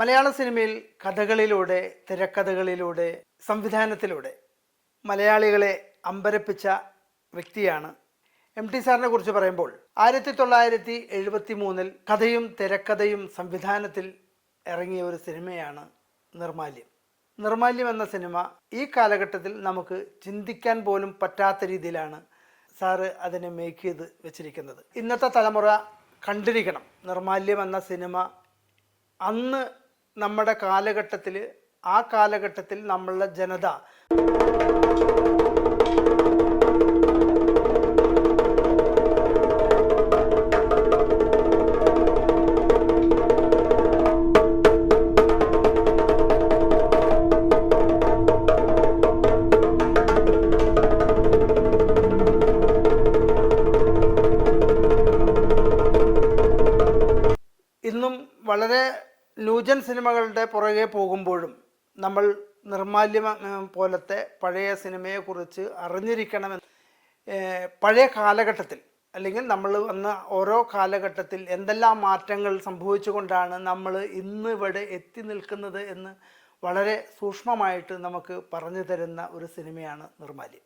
മലയാള സിനിമയിൽ കഥകളിലൂടെ തിരക്കഥകളിലൂടെ സംവിധാനത്തിലൂടെ മലയാളികളെ അമ്പരപ്പിച്ച വ്യക്തിയാണ് എം ടി സാറിനെ കുറിച്ച് പറയുമ്പോൾ ആയിരത്തി തൊള്ളായിരത്തി എഴുപത്തി മൂന്നിൽ കഥയും തിരക്കഥയും സംവിധാനത്തിൽ ഇറങ്ങിയ ഒരു സിനിമയാണ് നിർമാല്യം. നിർമാല്യം എന്ന സിനിമ ഈ കാലഘട്ടത്തിൽ നമുക്ക് ചിന്തിക്കാൻ പോലും പറ്റാത്ത രീതിയിലാണ് സാറ് അതിനെ മേക്ക് ചെയ്ത് വെച്ചിരിക്കുന്നത്. ഇന്നത്തെ തലമുറ കണ്ടിരിക്കണം നിർമാല്യം എന്ന സിനിമ അന്ന് നമ്മുടെ കാലഘട്ടത്തിൽ ആ കാലഘട്ടത്തിൽ നമ്മളുടെ ജനത ഇന്നും വളരെ ന്യൂജൻ സിനിമകളുടെ പുറകെ പോകുമ്പോഴും നമ്മൾ നിർമാല്യം പോലത്തെ പഴയ സിനിമയെക്കുറിച്ച് അറിഞ്ഞിരിക്കണമെന്ന് പഴയ കാലഘട്ടത്തിൽ അല്ലെങ്കിൽ നമ്മൾ വന്ന ഓരോ കാലഘട്ടത്തിൽ എന്തെല്ലാം മാറ്റങ്ങൾ സംഭവിച്ചുകൊണ്ടാണ് നമ്മൾ ഇന്ന് ഇവിടെ എത്തി നിൽക്കുന്നത് എന്ന് വളരെ സൂക്ഷ്മമായിട്ട് നമുക്ക് പറഞ്ഞു തരുന്ന ഒരു സിനിമയാണ് നിർമാല്യം.